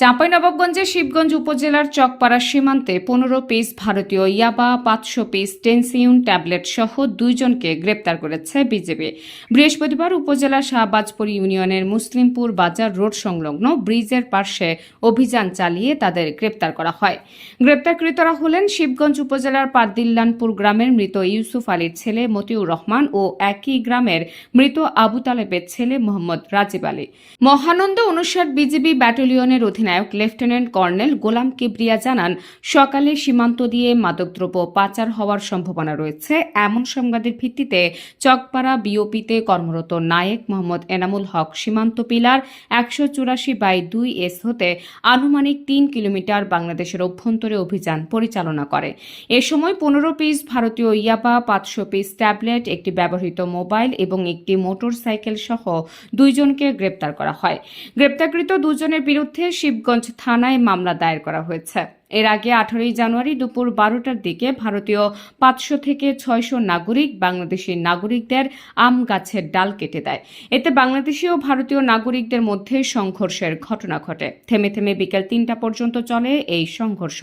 চাঁপাইনবাবগঞ্জের শিবগঞ্জ উপজেলার চকপাড়া সীমান্তে পনেরো পিস ভারতীয় ইয়াবা, পাঁচশো পিস টেনসিউন ট্যাবলেট সহ দুইজনকে গ্রেপ্তার করেছে বিজেপি। বৃহস্পতিবার উপজেলা শাহবাজপুর ইউনিয়নের মুসলিমপুর বাজার রোড সংলগ্ন ব্রিজের পার্শ্বে অভিযান চালিয়ে তাদের গ্রেপ্তার করা হয়। গ্রেপ্তারকৃতরা হলেন শিবগঞ্জ উপজেলার পাদ্দিল্লানপুর গ্রামের মৃত ইউসুফ আলীর ছেলে মতিউর রহমান ও একই গ্রামের মৃত আবু তালেবের ছেলে মোহাম্মদ রাজিব আলী। মহানন্দ অনুসার বিজেপি ব্যাটালিয়নের অধিনায়ক লেফটেন্যান্ট কর্নেল গোলাম কিবরিয়া জানান, সকালে সীমান্ত দিয়ে মাদকদ্রব্য পাচার হওয়ার সম্ভাবনা রয়েছে। এমন সংবাদের ভিত্তিতে চকপাড়া বিওপিতে কর্মরত নায়েক মোহাম্মদ এনামুল হক সীমান্ত পিলার একশো চুরাশি বাই দুই এস হতে আনুমানিক তিন কিলোমিটার বাংলাদেশের অভ্যন্তরে অভিযান পরিচালনা করে। এ সময় পনেরো পিস ভারতীয় ইয়াবা, পাঁচশো পিস ট্যাবলেট, একটি ব্যবহৃত মোবাইল এবং একটি মোটর সাইকেল সহ দুইজনকে গ্রেপ্তার করা হয়। গ্রেপ্তারকৃত দুজনের বিরুদ্ধে শিবগঞ্জ থানায় মামলা দায়ের করা হয়েছে। এর আগে আঠারোই জানুয়ারি দুপুর বারোটার দিকে ভারতীয় পাঁচশো থেকে ছয়শো নাগরিক বাংলাদেশি নাগরিকদের আম গাছের ডাল কেটে দেয়। এতে বাংলাদেশি ও ভারতীয় নাগরিকদের মধ্যে সংঘর্ষের ঘটনা ঘটে। থেমে থেমে বিকেল তিনটা পর্যন্ত চলে এই সংঘর্ষ।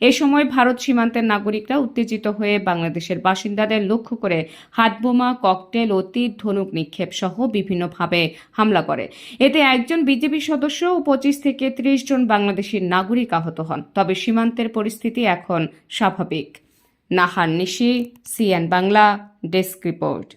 এ সময় ভারত সীমান্তের নাগরিকরা উত্তেজিত হয়ে বাংলাদেশের বাসিন্দাদের লক্ষ্য করে হাতবোমা, ককটেল ও তীর ধনুক নিক্ষেপ সহ বিভিন্নভাবে হামলা করে। এতে একজন বিজেপি সদস্য ও পঁচিশ থেকে ত্রিশ জন বাংলাদেশি নাগরিক আহত হন। তবে সীমান্তের পরিস্থিতি এখন স্বাভাবিক। Nahar Nishi CN Bangla desk report.